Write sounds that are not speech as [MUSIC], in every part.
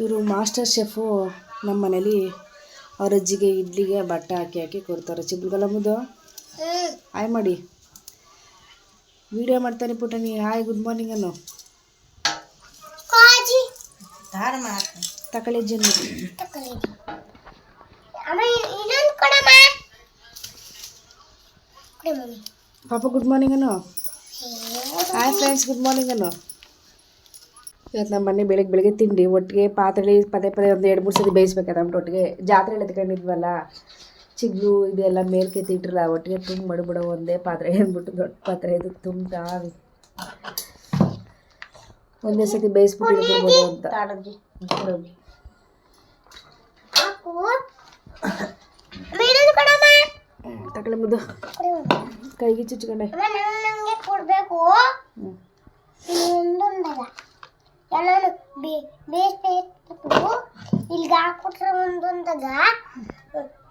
ಇವರು master chef ನಮ್ಮ ಮನೇಲಿ ಅವ್ರ ಅಜ್ಜಿಗೆ ಇಡ್ಲಿಗೆ ಬಟ್ಟೆ ಹಾಕಿ ಹಾಕಿ ಕೊಡ್ತಾರೆ. ಚಿಬ್ಲುಗಲ್ಲ ಮುದ್ದು? ಹಾಯ್ ಮಾಡಿ. ವಿಡಿಯೋ ಮಾಡ್ತಾನೆ ಪುಟನಿ ಹಾಯ್ ಗುಡ್ ಮಾರ್ನಿಂಗ್ ಅನ್ನು. ತಕಳಿ ಪಾಪ ಗುಡ್ ಮಾರ್ನಿಂಗ್ ಅನ್ನು. ಹಾಯ್ ಫ್ರೆಂಡ್ಸ್ ಗುಡ್ ಮಾರ್ನಿಂಗ್ ಅನ್ನು. ಇವತ್ತು ನಮ್ಮ ಮನೆ ಬೆಳಗ್ಗೆ ಬೆಳಗ್ಗೆ ತಿಂಡಿ ಒಟ್ಟಿಗೆ ಪಾತ್ರೆಲಿ ಪದೇ ಪದೇ ಒಂದು ಎರಡು ಮೂರು ಸತಿ ಬೇಯಿಸ್ಬೇಕಾದ ಒಟ್ಟಿಗೆ ಜಾತ್ರೆ ಎತ್ಕೊಂಡಿದ್ವಲ್ಲ? ಚಿಗ್ಲು ಇದೆಲ್ಲ ಮೇಲ್ಕೆ ತಿಟ್ಟಿರಲ್ಲ ಒಟ್ಟಿಗೆ ತುಂಬ ಮಡ್ಬಿಡೋ ಒಂದೇ ಪಾತ್ರೆ ಅಂದ್ಬಿಟ್ಟು ದೊಡ್ಡ ಪಾತ್ರೆ. ಇದು ತುಂಬ ಒಂದೇ ಸತಿ ಬೇಯಿಸ್ಬಿಟ್ಟು ಅಂತ. ತಕಳೆ ಮುದ್ದು. ಕೈಗೆ ಚುಚ್ಕೊಂಡೆ. ಕೊಡ್ಬೇಕು. ಎಲ್ಲಾನು ಬೇಯಿಸ್ಬೇಕು ಇಲ್ಲಿಗೆ ಹಾಕ್ಬಿಟ್ರೆ ಒಂದೊಂದಾಗ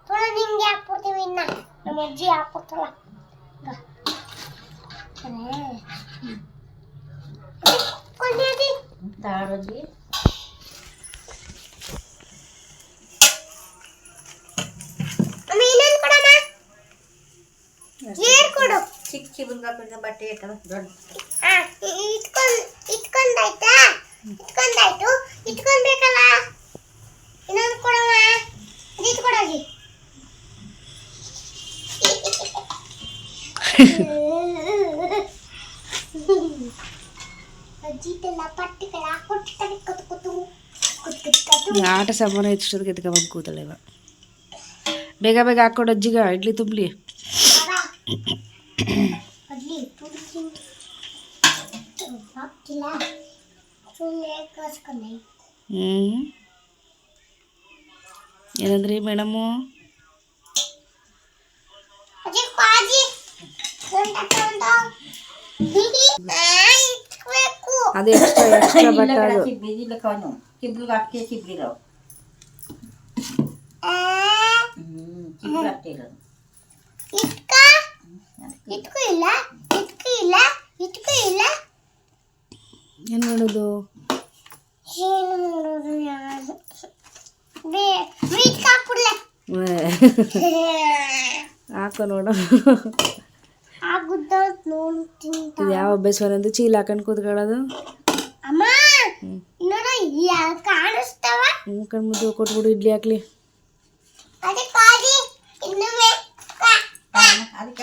ತುಳ ನಿಂಗೆ ಹಾಕ್ಬಿಡ್ತೀವಿ ಇನ್ನ. ನಮ್ಮ ಅಜ್ಜಿ ಹಾಕ್ಬಿಡ್ತಾಳ ಕೊಡು. ಚಿಕ್ಕ ಚಿಕ್ಕ ಬಟ್ಟೆ ಇಟ್ಟವ ದೊಡ್ಡ. ಇಟ್ಕೊಂಡ್ ಇಟ್ಕೊಂಡಾಯ್ತಾ ಇಟ್ಕೊಂಡಾಯ್ತು? ಇಟ್ಕೊಂಡ್ಬೇಕಲ್ಲ ಇನ್ನೊಂದು ಕೊಡಮ್ಮ. ಇಟ್ಕೊಡೋಗಿ ಆಟ ಸಾಮಾನು ಎಷ್ಟೊತ್ತಿಗೆ ಎತ್ಕೊಂಬಂದು ಕೂತಾಳೆ ಇವ. ಬೇಗ ಬೇಗ ಹಾಕ್ಕೊಡು ಅಜ್ಜಿಗ ಇಡ್ಲಿ ತುಂಬಲಿ. ಹಾಕಿಲ್ಲ ಹ್ಞೂ ಏನಂದ್ರಿ ಮೇಡಮು? ಅದು ಎಕ್ಸ್ಟ್ರಾ ಎಕ್ಸ್ಟ್ರಾ ಬಟ್ಟ ಅದು ಇಟ್ಕು ಇಲ್ಲ ಇಟ್ಕೋ ಇಲ್ಲ ಇಟ್ಕೋ ಇಲ್ಲ. ಏನು ಮಾಡೋದು? ಏನು ಮಾಡೋದು ಹಾಕೋ [LAUGHS] ನೋಡು. ಇದು ಯಾವ ಅಭ್ಯಾಸ ಒಂದು ಚೀಲ ಹಾಕೊಂಡು ಕೂತ್ಕೊಳ್ಳೋದು? ಹ್ಞೂ ಕಣ್ಮುದ್ದು ಕೊಟ್ಬಿಡು ಇಡ್ಲಿ ಹಾಕ್ಲಿ. ಅದೇ ಕಾಜಿ ಇನ್ನೊಮ್ಮೆ ಕ- ಅದಕ್ಕೆ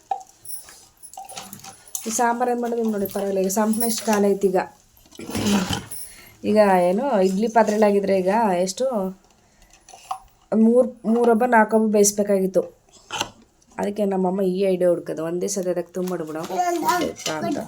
ಈ ಸಾಂಬಾರು ಏನು ಮಾಡೋದು ನೋಡಿ ಪರವಾಗಿಲ್ಲ. ಈಗ ಸಂಪಣ ಎಷ್ಟು ಕಾಲ ಐತಿ ಈಗ. ಈಗ ಏನು ಇಡ್ಲಿ ಪಾತ್ರೆಗಳಾಗಿದ್ರೆ ಈಗ ಎಷ್ಟು? ಮೂರು ಮೂರೊಬ್ಬ ನಾಲ್ಕೊಬ್ಬ ಬೇಯಿಸ್ಬೇಕಾಗಿತ್ತು. ಅದಕ್ಕೆ ನಮ್ಮಮ್ಮ ಈ ಐಡಿಯಾ ಹುಡ್ಕೋದು. ಒಂದೇ ಸತಿ ಅದಕ್ಕೆ ತುಂಬ ಮಾಡ್ಬಿಡೋ ಅಂತ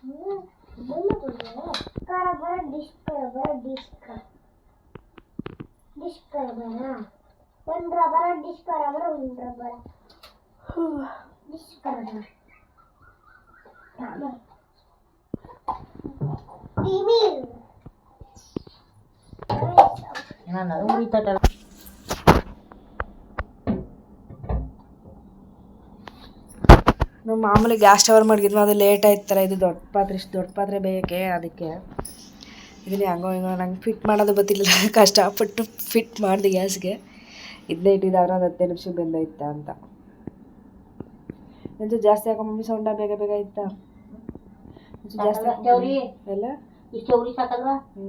ಸ್ವಾಮಿಗೆ ಅಯ್ಯಪ್ಪ ಶರಣು ಶರಣು. ಸ್ವಾಮಿ ಶರಣು. ಹ್ಮ್. ಏನು ಗೊತ್ತಿಲ್ಲ? ಕರಬರ ಡಿಶ್ ಕರಬರ ಡಿಶ್ ಕರ ಡಿಶ್ ಕರಬರ ಒಂದು ರಬರ ಡಿಶ್ ಕರಬರ ಒಂದು ರಬರ ಡಿಶ್ ಕರಬರ ಟಿವಿ ನಾನು ಉರಿ ನಾವು ಮಾಮೂಲಿ ಗ್ಯಾಸ್ ಸ್ಟವರ್ ಮಾಡಿದ್ವಿ ಅದು ಲೇಟ್ ಆಯ್ತಲ್ಲ ಇದು ದೊಡ್ಡ ಪಾತ್ರೆ ಇಷ್ಟು ದೊಡ್ಡ ಪಾತ್ರೆ ಬೇಕೆ ಅದಕ್ಕೆ. ಇದನ್ನ ಹಂಗೋ ಹಿಂಗೋ ನಂಗೆ ಫಿಟ್ ಮಾಡೋದು ಗೊತ್ತಿಲ್ಲ [LAUGHS] ಕಷ್ಟಪಟ್ಟು ಫಿಟ್ ಮಾಡಿದೆ ಗ್ಯಾಸ್ಗೆ ಇದನ್ನೇ ಇಟ್ಟಿದ್ದಾದ್ರೆ ಒಂದು ಹತ್ತೈದು ನಿಮಿಷ ಬೆಂದೈತ ಅಂತ. ಇದು ಜಾಸ್ತಿ ಹಾಕೋ ಮಮ್ಮಿ ಸೌಂಡ ಬೇಗ ಬೇಗ ಇತ್ತ ಜಾಸ್ತಿ ಎಲ್ಲ?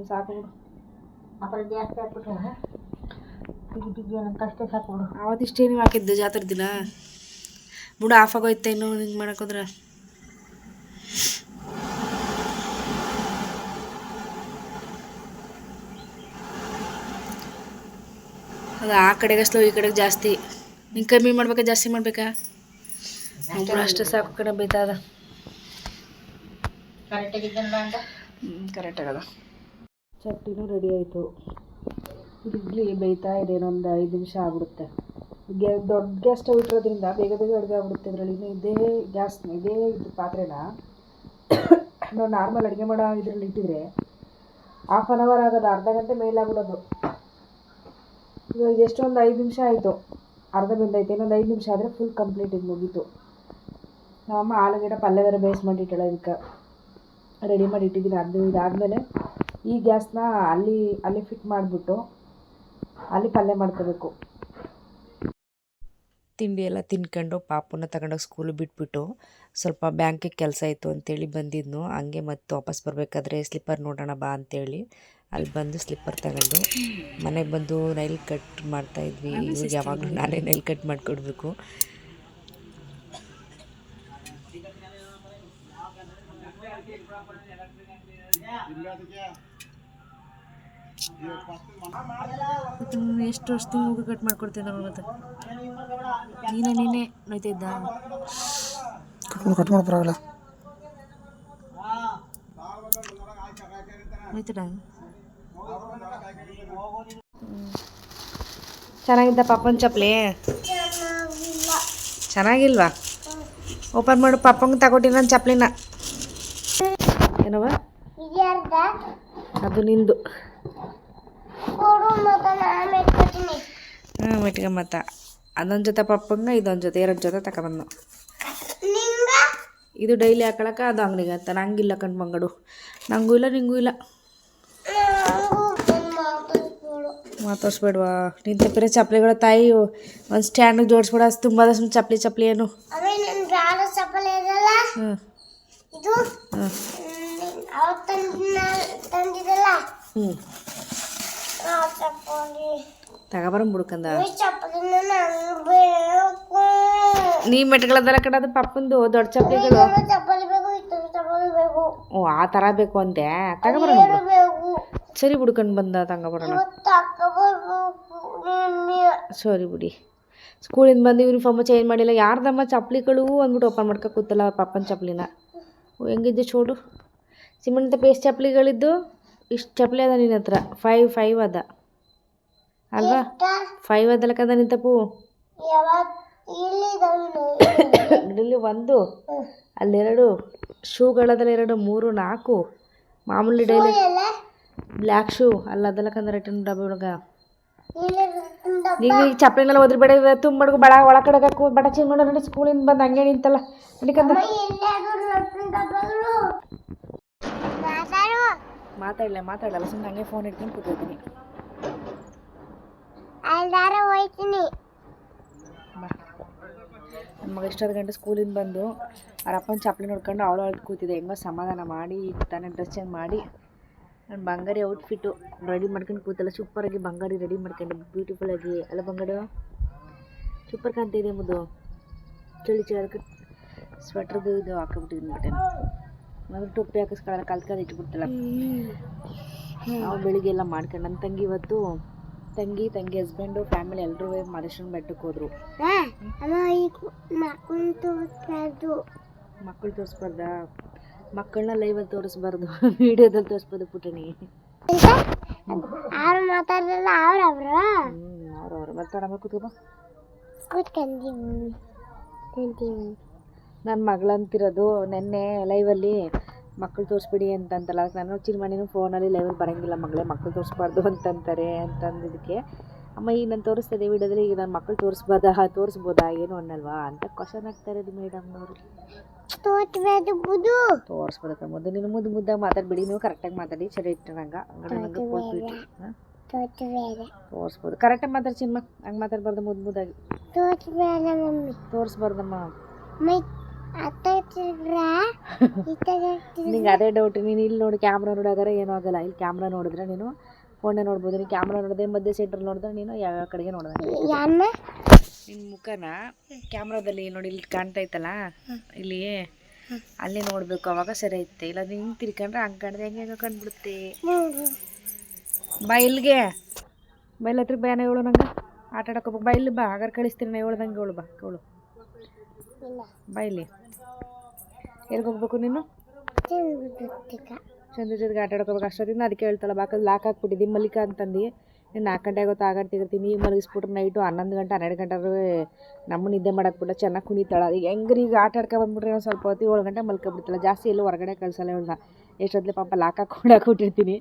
ಸಾಕು ಜಾಸ್ತಿ ನೀವು ಹಾಕಿದ್ದು ಜಾತ್ರೆ ದಿನ? ಬಿಡು ಆಫ್ ಆಗೋಯ್ತಾ ಇನ್ನು ಹಿಂಗೆ ಮಾಡಕ್ಕೋದ್ರೆ ಅದು ಆ ಕಡೆಗೆ ಸ್ಲೋ ಈ ಕಡೆಗೆ ಜಾಸ್ತಿ. ಹಿಂಗೆ ಕಮ್ಮಿ ಮಾಡ್ಬೇಕಾ ಜಾಸ್ತಿ ಮಾಡ್ಬೇಕಾ? ಅಷ್ಟು ಸಾಕು ಕಡೆ ಬೈತಾದ ಕರೆಕ್ಟಾಗದ ಚಟ್ನಿನೂ ರೆಡಿ ಆಯಿತು. ಇಡ್ಲಿ ಬೈತಾ ಇದೆ ಇನ್ನೊಂದು ಐದು ನಿಮಿಷ ಆಗ್ಬಿಡುತ್ತೆ. ದೊಡ್ಡ ಗ್ಯಾಸ್ ಸ್ಟವ್ ಇಟ್ಟಿರೋದ್ರಿಂದ ಬೇಗ ಬೇಗ ಅಡುಗೆ ಆಗ್ಬಿಡುತ್ತೆ ಇದರಲ್ಲಿ. ಇನ್ನು ಇದೇ ಗ್ಯಾಸ್ ಇದೇ ಇದು ಪಾತ್ರೆನ ನಾವು ನಾರ್ಮಲ್ ಅಡುಗೆ ಮಾಡೋ ಇದರಲ್ಲಿ ಇಟ್ಟಿದ್ರೆ ಹಾಫ್ ಆನ್ ಅವರ್ ಆಗೋದು, ಅರ್ಧ ಗಂಟೆ ಮೇಲಾಗ್ಬಿಡೋದು ಇವಾಗ ಎಷ್ಟೊಂದು ಐದು ನಿಮಿಷ ಆಯಿತು. ಅರ್ಧ ಆಯಿತು. ಇನ್ನೊಂದು ಐದು ನಿಮಿಷ ಆದರೆ ಫುಲ್ ಕಂಪ್ಲೀಟ್ ಇದು ಮುಗೀತು. ನಮ್ಮಮ್ಮ ಆಲೂಗಡ್ಡೆ ಪಲ್ಯ ಬೇರೆ ಬೇಸ್ ಮಾಡಿಟ್ಟಳ ಇದಕ್ಕೆ. ರೆಡಿ ಮಾಡಿ ಇಟ್ಟಿದ್ದೀನಿ. ಅದು ಇದಾದಮೇಲೆ ಈ ಗ್ಯಾಸ್ನ ಅಲ್ಲಿ ಅಲ್ಲಿ ಫಿಟ್ ಮಾಡಿಬಿಟ್ಟು ಅಲ್ಲಿ ಪಲ್ಯ ಮಾಡ್ಕೋಬೇಕು. ತಿಂಡಿ ಎಲ್ಲ ತಿನ್ಕೊಂಡು ಪಾಪನ ತಗೊಂಡೋಗಿ ಸ್ಕೂಲ್ ಬಿಟ್ಬಿಟ್ಟು ಸ್ವಲ್ಪ ಬ್ಯಾಂಕಿಗೆ ಕೆಲಸ ಇತ್ತು ಅಂತೇಳಿ ಬಂದಿದ್ನು. ಹಂಗೆ ಮತ್ತೆ ವಾಪಸ್ ಬರಬೇಕಾದ್ರೆ ಸ್ಲಿಪ್ಪರ್ ನೋಡೋಣ ಬಾ ಅಂತೇಳಿ. ಅಲ್ಲಿ ಬಂದು ಸ್ಲಿಪ್ಪರ್ ತಗೊಂಡು ಮನೆಗೆ ಬಂದು ನೈಲ್ ಕಟ್ ಮಾಡ್ತಾ ಇದ್ವಿ. ಇವಾಗ ಯಾವಾಗಲೂ ನಾನೇ ನೈಲ್ ಕಟ್ ಮಾಡಿಕೊಡ್ಬೇಕು. ಎಷ್ಟು ವರ್ಷದಿಂದ ಮೂಗು ಕಟ್ ಮಾಡ್ಕೊಡ್ತಿದ್ದ ಮತ್ತೆ? ನೀನೇ ನೀನೇ ನೋಯ್ತಿದ್ದ? ಕಟ್ ಮಾಡಿ ಪರವಾಗಿಲ್ಲ ಚೆನ್ನಾಗಿದ್ದ ಪಾಪನ ಚಪ್ಪಲಿ? ಚೆನ್ನಾಗಿಲ್ವಾ? ಓಪನ್ ಮಾಡು ಪಾಪಂಗೆ ತಗೊಟ್ಟಿನ ನನ್ನ ಚಪ್ಪಲಿನ. ಏನವ ಅದು ನಿಂದು. ನಾನು ಇಟ್ಕೊಂಬತ್ತ ಅದೊಂದು ಜೊತೆ ಪಪ್ಪಂಗೆ ಇದೊಂದು ಜೊತೆ ಎರಡು ಜೊತೆ ತಗೊಬಂದು ಇದು ಡೈಲಿ ಹಾಕೊಳಕ ಅದು ಅಂಗಡಿಗೆ ಅಂತ ನಂಗಿಲ್ಲ ಕಣ್ ಮಂಗಡು ನಂಗೂ ಇಲ್ಲ ನಿಂಗೂ ಇಲ್ಲ. ಮಾತಾಡ್ಸ್ಬೇಡ್ವಾ ನಿಂತ ತಪ್ಪಿರೋ ಚಪ್ಪಲಿಗಳ ತಾಯಿ ಒಂದು ಸ್ಟ್ಯಾಂಡಿಗೆ ಜೋಡಿಸ್ಬೇಡ. ತುಂಬ ಸುಮ್ಮನೆ ಚಪ್ಪಲಿ ಚಪ್ಪಲಿ ಏನು. ಹ್ಞೂ ಹ್ಞೂ ಹ್ಞೂ ಅವತ್ತು ತಂದಿನ ತಂದಿದಲ್ಲ ಹ್ಞೂ ಆ ಚಪ್ಪಲಿ ತಗೊಬರಂ ಮುಡ್ಕಂದ ನೀ ಮೆಟ್ಗಳದಲ್ಲ ಕಡೆ ಅದು ಪಪ್ಪಂದು ದೊಡ್ಡ ಚಪ್ಪಲಿಗಳು. ಓ ಆ ಥರ ಬೇಕು ಅಂತೆ ತಗೊಬರೋಣ ಎರಡು ಸರಿ ಬಿಡ್ಕೊಂಡು ಬಂದ ತಗೊಬರೋಣ. ಸರಿ ಬಿಡಿ. ಸ್ಕೂಲಿಂದ ಬಂದು ಯೂನಿಫಾರ್ಮ್ ಚೇಂಜ್ ಮಾಡಿಲ್ಲ. ಯಾರ್ದಮ್ಮ ಚಪ್ಪಲಿಗಳು ಅಂದ್ಬಿಟ್ಟು ಓಪನ್ ಮಾಡ್ಕೊ ಕೂತಲ್ಲ ಪಪ್ಪನ ಚಪ್ಪಲಿನ. ಓ, ಹೆಂಗಿದ್ದು ಚೋಡು ಸಿಮೆಂಟ್ ಪೇಸ್ಟ್ ಚಪ್ಪಲಿಗಳಿದ್ದು? ಇಷ್ಟು ಚಪ್ಪಲಿ ಅದ ನಿನ್ನ ಹತ್ರ? ಫೈವ್ ಫೈವ್ ಅದ. ಅಲ್ವಾ? ಫೈವ್ ಅದಲಕ ಅದ ನಿನ್ ತಪ್ಪು? [COUGHS] ಇಲ್ಲಿ ಒಂದು ಅಲ್ಲೆರಡು ಶೂಗಳದಲ್ಲ ಎರಡು ಮೂರು ನಾಲ್ಕು. ಮಾಮೂಲಿ ಡೈಲಿ ಬ್ಲ್ಯಾಕ್ ಶೂ ಅಲ್ಲ ಕಂದ ರಿಟರ್ನ್ ಡಬ್ಬಿ ಒಳಗ. ಈಗ ಚಪ್ಪಲಿನೆಲ್ಲ ಒದ್ರಿಬೇಡ ತುಂಬ ಬಡ ಒಳ ಕಡೆಗಾಕು ಬಡ ಚೇಂಜ್ ಮಾಡೋಣ ಸ್ಕೂಲಿಂದ ಬಂದು ಹಂಗೆ ನಿಂತಲ್ಲ. ನಡಿಕಂದ ಮಾತಾಡಲ್ಲ ಮಾತಾಡಲ್ಲ ಸುಮ್ಮನೆ ಹಂಗೆ ಫೋನ್ ಇಟ್ಕೊಂಡು ಕೂತಿದ್ದೀನಿ ಅಲ್ದಾರ ಹೋಯ್ತೀನಿ. ನನ್ನ ಮಗ ಇಷ್ಟೊಂದು ಗಂಟೆ ಸ್ಕೂಲಿಂದ ಬಂದು ಅವ್ರ ಅಪ್ಪನ ಚಪ್ಪಲಿ ನೋಡ್ಕೊಂಡು ಅವಳು ಅಳ್ದು ಕೂತಿದೆ. ಹೆಂಗೋ ಸಮಾಧಾನ ಮಾಡಿ ತಾನೇ ಡ್ರೆಸ್ ಚೇಂಜ್ ಮಾಡಿ ನನ್ನ ಬಂಗಾರಿ ಔಟ್ಫಿಟ್ಟು ರೆಡಿ ಮಾಡ್ಕೊಂಡು ಕೂತಲ್ಲ ಸೂಪರಾಗಿ ಬಂಗಾರಿ ರೆಡಿ ಮಾಡ್ಕೊಂಡು ಬ್ಯೂಟಿಫುಲ್ ಆಗಿ. ಅಲ್ಲ ಬಂಗಾಡು ಸೂಪರ್ ಕಾಣ್ತಿದೆ ಮುದ್ದು. ಚಳಿ ಚಳಿ ಸ್ವೆಟ್ರದ್ದು ಇದು ಹಾಕೊಂಬಿಟ್ಟಿದ್ದೀನಿ ಬಟ್ಟೆ ಮೊದಲು ಟೊಪ್ಪಿ ಹಾಕಿಸ್ಕೊಳ್ಳಲ್ಲ ಕಲ್ತ್ಕೊಂಡು ಇಟ್ಬಿಡ್ತಲ್ಲ. ನಾವು ಬೆಳಿಗ್ಗೆ ಎಲ್ಲ ಮಾಡ್ಕೊಂಡು ನನ್ನ ತಂಗಿ ಇವತ್ತು ತಂಗಿ ತಂಗಿ ಹಸ್ಬೆಂಡು ಫ್ಯಾಮಿಲಿ ಎಲ್ಲರೂ ಮಹದೇಶ್ವರನ ಬೆಟ್ಟಕ್ಕೆ ಹೋದ್ರು. ಮಕ್ಕಳು ತೋರಿಸ್ಬಾರ್ದ. ಮಕ್ಕಳು ತೋರಿಸ್ಬಾರ್ದಾ? ಮಕ್ಕಳನ್ನ ಲೈವಲ್ಲಿ ತೋರಿಸ್ಬಾರ್ದು. [LAUGHS] ವಿಡಿಯೋದಲ್ಲಿ ತೋರಿಸ್ಬೋದು ಪುಟಣಿ. ಯಾರು ಮಾತಾಡಲ್ಲ ಅವ್ರವ್ರು ಹ್ಞೂ ಅವ್ರು ಅವ್ರು. ಬರ್ತಾಡಮ್ಮ ಕೂತ್ಕೊ ಕೂತ್ಕೊಂತೀವಿ ಕುಂತೀವಿ ನನ್ನ ಮಗಳಂತಿರೋದು ನೆನ್ನೆ ಲೈವಲ್ಲಿ ಮಕ್ಕಳು ತೋರಿಸ್ಬಿಡಿ ಅಂತಂತಲ್ಲ. ಅದಕ್ಕೆ ನಾನು ಚಿನ್ಮಣಿನೂ ಫೋನಲ್ಲಿ ಲೈವಲ್ಲಿ ಬರೋಂಗಿಲ್ಲ ಮಗಳೇ ಮಕ್ಕಳು ತೋರಿಸ್ಬಾರ್ದು [LAUGHS] ಅಂತಂತಾರೆ ಅಂತಂದಿದ್ದಕ್ಕೆ. ಅಮ್ಮ ಈಗ ನಾನು ತೋರಿಸ್ತದೆ ವಿಡಿಯೋದಲ್ಲಿ ಈಗ ನಾನು ಮಕ್ಕಳು ತೋರಿಸ್ಬೋದಾ ತೋರಿಸ್ಬೋದಾ ಏನು ಅನ್ನಲ್ವಾ ಅಂತ ಕ್ವಶನ್ ಆಗ್ತಾರೆ ಇದು ಮೇಡಮ್ನವರು ತೋರಿಸ್ಬೋದಕ್ಕ ಮುದ್ದು ನೀನು ಮುದ್ದು ಮುದ್ದಾಗಿ ಮಾತಾಡ್ಬಿಡಿ ನೀವು ಕರೆಕ್ಟಾಗಿ ಮಾತಾಡಿ ಸರಿ ಇಟ್ಟು ನಂಗೆ ಹಂಗಾರೆ ನಂಗೆ ತೋರಿಸ್ಬೇಡ ತೋರಿಸ್ಬೋದು ಕರೆಕ್ಟಾಗಿ ಮಾತಾಡಿ ಚಿನ್ಮ ಹಂಗೆ ಮಾತಾಡ್ಬಾರ್ದು ಮುದ್ದು ಮುದ್ದಾಗಿ. ತೋರಿಸ್ಬಾರ್ದಮ್ಮ. [LAUGHS] ನಿಂಗೆ ಅದೇ ಡೌಟ್ ನೀನು ಇಲ್ಲಿ ನೋಡಿ ಕ್ಯಾಮ್ರಾ ನೋಡಾಗಾರೆ ಏನೂ ಆಗಲ್ಲ. ಇಲ್ಲಿ ಕ್ಯಾಮ್ರಾ ನೋಡಿದ್ರೆ ನೀನು ಫೋನೇ ನೋಡ್ಬೋದು. ನೀನು ಕ್ಯಾಮ್ರಾ ನೋಡಿದೆ ಮಧ್ಯೆ ಸೆಂಟ್ರ್ ನೋಡಿದ್ರೆ ನೀನು ಯಾವ್ಯಾವ ಕಡೆಗೆ ಯಾನ್ನ ನಿನ್ನ ಮುಖನ ಕ್ಯಾಮ್ರಾದಲ್ಲಿ ನೋಡಿ ಇಲ್ಲಿ ಕಾಣ್ತೈತಲ್ಲ? ಇಲ್ಲಿ ಅಲ್ಲಿ ನೋಡಬೇಕು ಅವಾಗ ಸರಿ ಐತೆ. ಇಲ್ಲ ಹಿಂಗೆ ತಿರ್ಕೊಂಡ್ರೆ ಹಂಗೆ ಕಾಣ್ದೆ ಹೆಂಗೆ ಹೆಂಗೆ ಕಂಡುಬಿಡುತ್ತೆ ಬಾ ಇಲ್ಲಿಗೆ. ಬೈಲ್ ಹತ್ರ ಬಯಾನ ಹೇಳು ನಂಗೆ? ಆಟ ಆಡಕ್ಕೆ ಬೈಲ್ ಬಾ ಇಲ್ಲಿ ಬಾ ಹಾಗಾದ್ರೆ ಕಳಿಸ್ತೀನಿ. ನಾ ಹೇಳ್ದಂಗೆ ಹೇಳು ಬಾ. ಹೇಳು ಇಲ್ಲ. ಬಾ ಇಲ್ಲಿ. ಎಲ್ಲಿಗೆ ಹೋಗ್ಬೇಕು ನೀನು? ಚಂದ ಜೊತೆಗೆ ಆಟ ಆಡ್ಕೋಬೇಕು. ಅಷ್ಟೊತ್ತಿಂದ ಅದಕ್ಕೆ ಹೇಳ್ತಾಳೆ ಬಾಕ ಲಾಕ್ ಹಾಕ್ಬಿಟ್ಟಿದ್ದಿ ಮಲ್ಲಿಕಾ ಅಂತಂದು. ನೀನು ನಾಲ್ಕು ಗಂಟೆ ಆಗೋತ್ತು ಆಗ ತಿರ್ತೀನಿ ಈಗ ಮಲಗಿಸ್ಬಿಟ್ರೆ ನೈಟು ಹನ್ನೊಂದು ಗಂಟೆ ಹನ್ನೆರಡು ಗಂಟೆ ನಮ್ಮ ನಿದ್ದೆ ಮಾಡಕ್ಕೆ ಬಿಟ್ಟ ಚೆನ್ನಾಗಿ ಕುಣಿತಾಳೆ. ಈಗ ಹೆಂಗ್ರಿ ಈಗ ಆಟ ಆಡ್ಕೊ ಬಂದ್ಬಿಟ್ರೆ ಒಂದು ಸ್ವಲ್ಪ ಹೊತ್ತು ಏಳು ಗಂಟೆ ಮಲ್ಕೊಬಿಡ್ತಾಳೆ. ಜಾಸ್ತಿ ಎಲ್ಲೂ ಹೊರಗಡೆ ಕಳಿಸಲ್ಲ ಇವಳನ್ನ. ಎಷ್ಟೊತ್ತಲೆ ಪಾಪ ಲಾಕ್ ಹಾಕೊಂಡು ಬಿಟ್ಟಿರ್ತೀನಿ.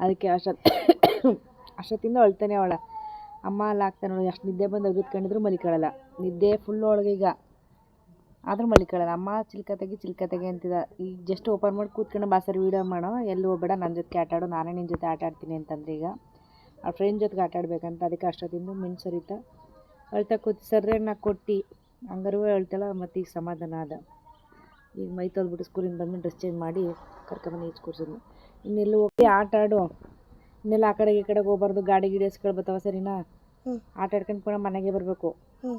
ಅದಕ್ಕೆ ಅಷ್ಟೊತ್ತು ಅಷ್ಟೊತ್ತಿಂದ ಅಳ್ತಾನೆ ಅವಳ. ಅಮ್ಮ ಲಾಕ್ತಾನೆ ನೋಡಿ. ಅಷ್ಟು ನಿದ್ದೆ ಬಂದು ಒಗಿದ್ಕೊಂಡಿದ್ರು ಮಲಿಕೊಳ್ಳಲ್ಲ ನಿದ್ದೆ ಫುಲ್ ಒಳಗೆ ಈಗ. ಆದ್ರೂ ಮಲಿಕೊಳ್ಳಲ್ಲ. ಅಮ್ಮ ಚಿಲ್ಕ ತೆಗಿ ಚಿಲ್ಕ ತೆಗಿ ಅಂತಿದ. ಈಗ ಜಸ್ಟ್ ಓಪನ್ ಮಾಡಿ ಕೂತ್ಕೊಂಡು ಬಾ ಸರ್ ವೀಡಿಯೋ ಮಾಡೋ ಎಲ್ಲಿ ಹೋಗ್ಬೇಡ ನನ್ನ ಜೊತೆ ಆಟ ಆಡು ನಾನೇ ನಿನ್ನ ಜೊತೆ ಆಟ ಆಡ್ತೀನಿ ಅಂತಂದ್ರೆ ಈಗ. ಆ ಫ್ರೆಂಡ್ ಜೊತೆಗೆ ಆಟ ಆಡ್ಬೇಕಂತ ಅದಕ್ಕೆ ಅಷ್ಟೊತ್ತಿಂದ ಮಿನ್ ಸರಿತ. ಅಳ್ತಾ ಕೂತು ಸರ್ರೆ ನಾ ಕೊಟ್ಟು. ಹಂಗಾರೂ ಅಳ್ತಾಳ ಮತ್ತು ಈಗ ಸಮಾಧಾನ ಅದ ಈಗ ಮೈ ತೊಳ್ಬಿಟ್ಟು ಸ್ಕೂಲಿಂದ ಬಂದು ಡ್ರೆಸ್ ಚೇಂಜ್ ಮಾಡಿ ಕರ್ಕೊಂಬಂದು ಈಜು ಕೂರ್ಸಿದ್ನು ಇನ್ನೆಲ್ಲೂ ಹೋಗಿ ಆಟ ಆಡು. ಇನ್ನೆಲ್ಲ ಆ ಕಡೆಗೆ ಈ ಕಡೆಗೆ ಹೋಗ್ಬಾರ್ದು ಗಾಡಿ ಗಿಡಿ ಎಸ್ಗಳು ಬರ್ತಾವ ಸರಿನಾ. ಆಟ ಆಡ್ಕೊಂಡು ಪುನಃ ಮನೆಗೆ ಬರಬೇಕು. ಹ್ಮ್.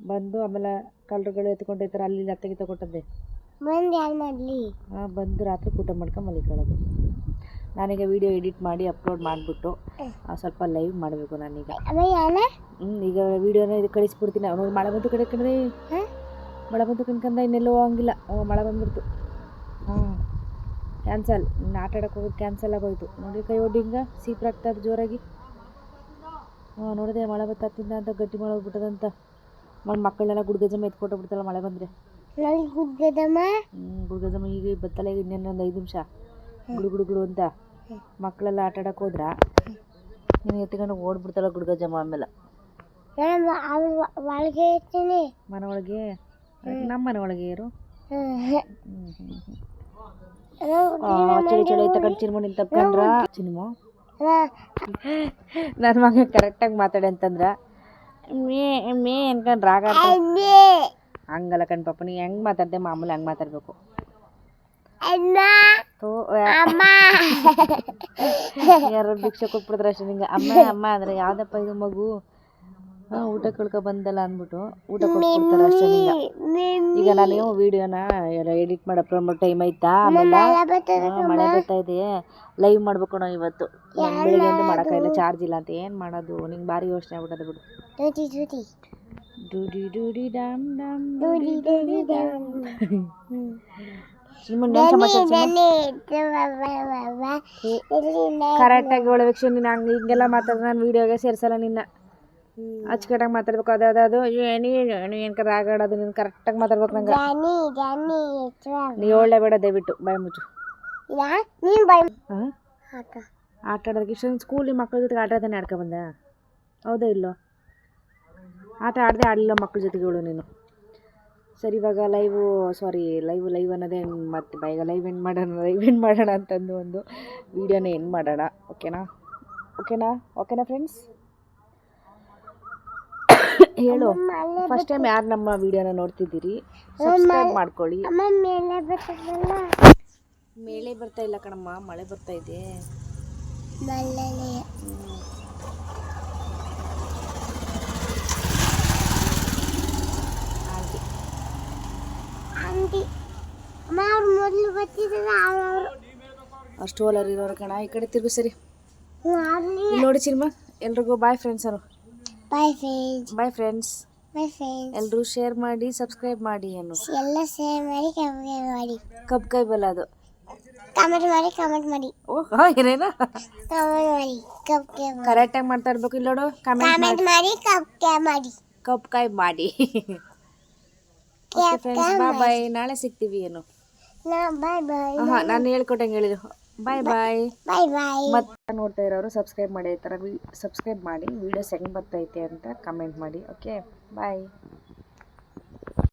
ಬಂದು ಆಮೇಲೆ ಕಳ್ಳರುಗಳು ಎತ್ಕೊಂಡಿರ್ತಾರೆ ಅಲ್ಲಿ ಇಲ್ಲಿ ಅತ್ತಗೆ ತಗೊಟ್ಟದ್ದೆ ಮಂದಿ ಯಾರು ಮಾಡಲಿ ಆ, ಬಂದು ರಾತ್ರಿ ಊಟ ಮಾಡ್ಕೊಂಡು ಮಲಿಕೊಳ್ಳೋದು ನಾನೀಗ ವಿಡಿಯೋ ಎಡಿಟ್ ಮಾಡಿ ಅಪ್ಲೋಡ್ ಮಾಡಿಬಿಟ್ಟು ಸ್ವಲ್ಪ ಲೈವ್ ಮಾಡಬೇಕು ನಾನೀಗ. ಹ್ಞೂ ಈಗ ವಿಡಿಯೋನ ಇದು ಕಳಿಸ್ಬಿಡ್ತೀನಿ. ಅವನು ಮಳೆ ಬಂದು ಕಡೆ ಕಣ್ರಿ. ಮಳೆ ಬಂದು ಕಣ್ಕಂದ ಇನ್ನೆಲ್ಲೋ ಹೋಗಂಗಿಲ್ಲ ಮಳೆ ಬಂದ್ಬಿಡ್ತು. ಹಾಂ ಕ್ಯಾನ್ಸಲ್ ಇನ್ನು ಆಟ ಆಡೋಕೆ ಹೋಗೋದು ಕ್ಯಾನ್ಸಲ್ ಆಗೋಯ್ತು. ನೋಡಿ ಕೈ ಒಡ್ಡಿ ಹಿಂಗೆ ಸೀಪ್ರಾಗ್ತದೆ ಜೋರಾಗಿ. ಹಾಂ ನೋಡಿದೆ ಮಳೆ ಬತ್ತಾತಿಂದ ಅಂತ ಗಟ್ಟಿ ಮಳೆ ಮಕ್ಕಳೆಲ್ಲ ಗುಡ್ಗಜಮ್ಮ ಎತ್ಕೊಟ್ಟು ಬಿಡ್ತಲ್ಲ ಮಳೆ ಬಂದ್ರೆ? ನನಗೆ ಹ್ಞೂ ಗುಡ್ಗಜಮ್ಮ ಈಗ ಬತ್ತಲ್ಲ ಈಗ ಇನ್ನೇನು ಒಂದು ಐದು ನಿಮಿಷ. ಗುಡು ಗುಡು ಗುಡು ಅಂತ. ಮಕ್ಕಳೆಲ್ಲ ಆಟ ಆಡಕ್ಕೆ ಹೋದ್ರ ನೀನು ಎತ್ಕೊಂಡು ಓಡ್ಬಿಡ್ತಲ್ಲ ಗುಡ್ಗಜಮ್ಮ ಆಮೇಲೆ. ನಾನು ಅವ್ರ ಒಳಗೆ ಇರ್ತೀನಿ. ಮನೆ ಒಳಗೆ ನಮ್ಮ ಮನೆ ಒಳಗೆ ಇರು? ಹ್ಮ್. ಹ್ಞೂ ಹ್ಞೂ ಹ್ಞೂ ನಾನು ಚಳಿ ಚಳಿ ತಗೊಂಡು ಚಿನ್ಮು ನಿನ್ ತಪ್ಕೊಂಡ್ರ ಚಿನ್ಮು? ನನ್ನ ಮಗ ಕರೆಕ್ಟಾಗಿ ಮಾತಾಡಿ ಅಂತಂದ್ರ ಮೇ ಮೇ ಅನ್ಕೊಂಡು ರಾಗ ಹಂಗಲ್ಲ ಕಣ್ ಪಾಪ ನೀ ಹೆಂಗ್ ಮಾತಾಡ್ದೆ ಮಾಮೂಲಿ ಹಂಗೆ ಮಾತಾಡಬೇಕು. [LAUGHS] ಯಾರು ಭಿಕ್ಷೆ ಕೊಟ್ಬಿಡಿದ್ರೆ ಅಷ್ಟೇ ನಿಂಗೆ. ಅಮ್ಮ ಅಮ್ಮ ಅಂದ್ರೆ ಯಾವ್ದಪ್ಪ ಇದು ಮಗು? ಹಾಂ ಊಟ ಕಳ್ಕೊ ಬಂದಲ್ಲ ಅಂದ್ಬಿಟ್ಟು ಊಟ ಕೊಟ್ಬಿಡ್ತಾರೆ ಅಷ್ಟೇ ನಿಂಗೆ. ಈಗ ನಾನು ವಿಡಿಯೋನ ಎಡಿಟ್ ಮಾಡೋ ಪ್ರಮೋಟ್ ಟೈಮ್ ಆಯ್ತಾ ಆಮೇಲೆ? ಮಳೆ ಬರ್ತಾ ಇದೆ. ಲೈವ್ ಮಾಡ್ಬೇಕು ನಾವು ಇವತ್ತು. ಮಾಡೋಕ್ಕಾಗಿಲ್ಲ ಚಾರ್ಜ್ ಇಲ್ಲ ಅಂತ ಏನು ಮಾಡೋದು? ನಿಂಗೆ ಭಾರಿ ಯೋಚನೆ ಆಗ್ಬಿಟ್ಟದೆ ಬಿಡು. ದುಡಿ ದುಡಿ Doody doody ಡಾಮ್ ಡಾಮ್ ದುಡಿ ದುಡಿ dam. ಸುಮ್ಮನೆ ಬನ್ನಿ ಕರೆಕ್ಟಾಗಿ ಒಳ್ಳೆ ವೀಕ್ಷ ನೀನು ಹಂಗೆ ಹಿಂಗೆಲ್ಲ ಮಾತಾಡಿದ್ರೆ ನಾನು ವೀಡಿಯೋಗೆ ಸೇರಿಸಲ್ಲ ನಿನ್ನ. ಅಚ್ಚುಕಟ್ಟಾಗಿ ಮಾತಾಡ್ಬೇಕು ಅದು ಅದು ಅದು. ಏನಿ ಏನು ರಾಗ ಆಡೋದು ನೀನು ಕರೆಕ್ಟಾಗಿ ಮಾತಾಡ್ಬೇಕು ನಂಗೆ. ನೀ ಒಳ್ಳೆ ಬೇಡ ದಯವಿಟ್ಟು ಬಾಯ್ ಮುಚ್ಚು. ಆಟ. ಆಡೋದಕ್ಕೆ ಇಷ್ಟೊಂದು ಸ್ಕೂಲಿ ಮಕ್ಕಳ ಜೊತೆಗೆ ಆಟ ಆಡ್ತಾನೆ ಆಡ್ಕೊಬಂದ ಹೌದಾ ಇಲ್ಲೋ ಆಟ ಆಡದೆ ಆಡಲಿಲ್ಲ ಮಕ್ಕಳ ಜೊತೆಗಳು ನೀನು. ಸರಿ ಇವಾಗ ಲೈವು ಸಾರಿ ಲೈವ್ ಲೈವ್ ಅನ್ನೋದೇ ಮತ್ತೆ ಬೈಗ ಲೈವ್ ಎಂಡ್ ಮಾಡೋಣ ಲೈವ್ ಎಂಡ್ ಮಾಡೋಣ ಅಂತಂದು ಒಂದು ವೀಡಿಯೋನ ಎಂಡ್ ಮಾಡೋಣ. ಓಕೆನಾ ಓಕೆನಾ ಓಕೆನಾ ಫ್ರೆಂಡ್ಸ್ ಹೇಳು. ಫಸ್ಟ್ ಟೈಮ್ ಯಾರು ನಮ್ಮ ವಿಡಿಯೋನ ನೋಡ್ತಿದ್ದೀರಿ? ಸಬ್ಸ್ಕ್ರೈಬ್ ಮಾಡ್ಕೊಳ್ಳಿ. ಮೇಲೆ ಬರ್ತಾ ಇಲ್ಲ ಕಣಮ್ಮ ಮಳೆ ಬರ್ತಾ ಇದೆ ಮಲ್ಲನೆ ಹಾಗೆ ಆಂಟಿ ಅಮ್ಮ ಅವ್ರು ಮೊದಲು ಬರ್ತಿದ್ದಲ್ಲ ಅವ್ರು ಅಷ್ಟು ಹೋಲರ್ ಇರೋರು ಕಣ ಈ ಕಡೆ ತಿರುಗು ಸರಿ. ನೋಡಿ ಚಿನ್ಮ ಎಲ್ರಿಗೂ ಬಾಯ್ ಫ್ರೆಂಡ್ಸ್ ಅವರು bye friends bye friends bye friends ಎಲ್ಲರೂ ಶೇರ್ ಮಾಡಿ ಸಬ್ಸ್ಕ್ರೈಬ್ ಮಾಡಿ ಅನ್ನು ಎಲ್ಲ ಶೇರ್ ಮಾಡಿ ಕಮೆಂಟ್ ಮಾಡಿ. ಕಬ್ ಕೈ ಬಲ್ಲ ಅದು. ಕಮೆಂಟ್ ಮಾಡಿ ಕಮೆಂಟ್ ಮಾಡಿ. ಓ ಏನೇನ. ಕಮೆಂಟ್ ಮಾಡಿ ಕಬ್ ಕೆ ಆಗಿ ಮಾಡ್ತಾ ಇರಬೇಕು ಇಲ್ಲ ನೋಡು ಕಮೆಂಟ್ ಮಾಡಿ. ಕಬ್ ಕೈ ಮಾಡಿ. ಕಬ್ ಕೈ ಮಾಡಿ. ಓಕೆ ಫ್ರೆಂಡ್ಸ್ ಬಾಯ್ ಬಾಯ್ ನಾಳೆ ಸಿಗ್ತೀವಿ ಏನು? ಹಾಂ ನಾನು ಹೇಳ್ಕೊಟ್ಟಂಗೆ ಹೇಳಿದ್ರು. ಬಾಯ್ ಬಾಯ್ ಬಾಯ್ ಬಾಯ್ ಮತ್ತೆ ನೋಡ್ತಾ ಇರೋರು ಸಬ್ಸ್ಕ್ರೈಬ್ ಮಾಡಿ ಈ ಥರ ಸಬ್ಸ್ಕ್ರೈಬ್ ಮಾಡಿ ವೀಡಿಯೋಸ್ ಹೆಂಗೆ ಬರ್ತೈತೆ ಅಂತ ಕಮೆಂಟ್ ಮಾಡಿ ಓಕೆ ಬಾಯ್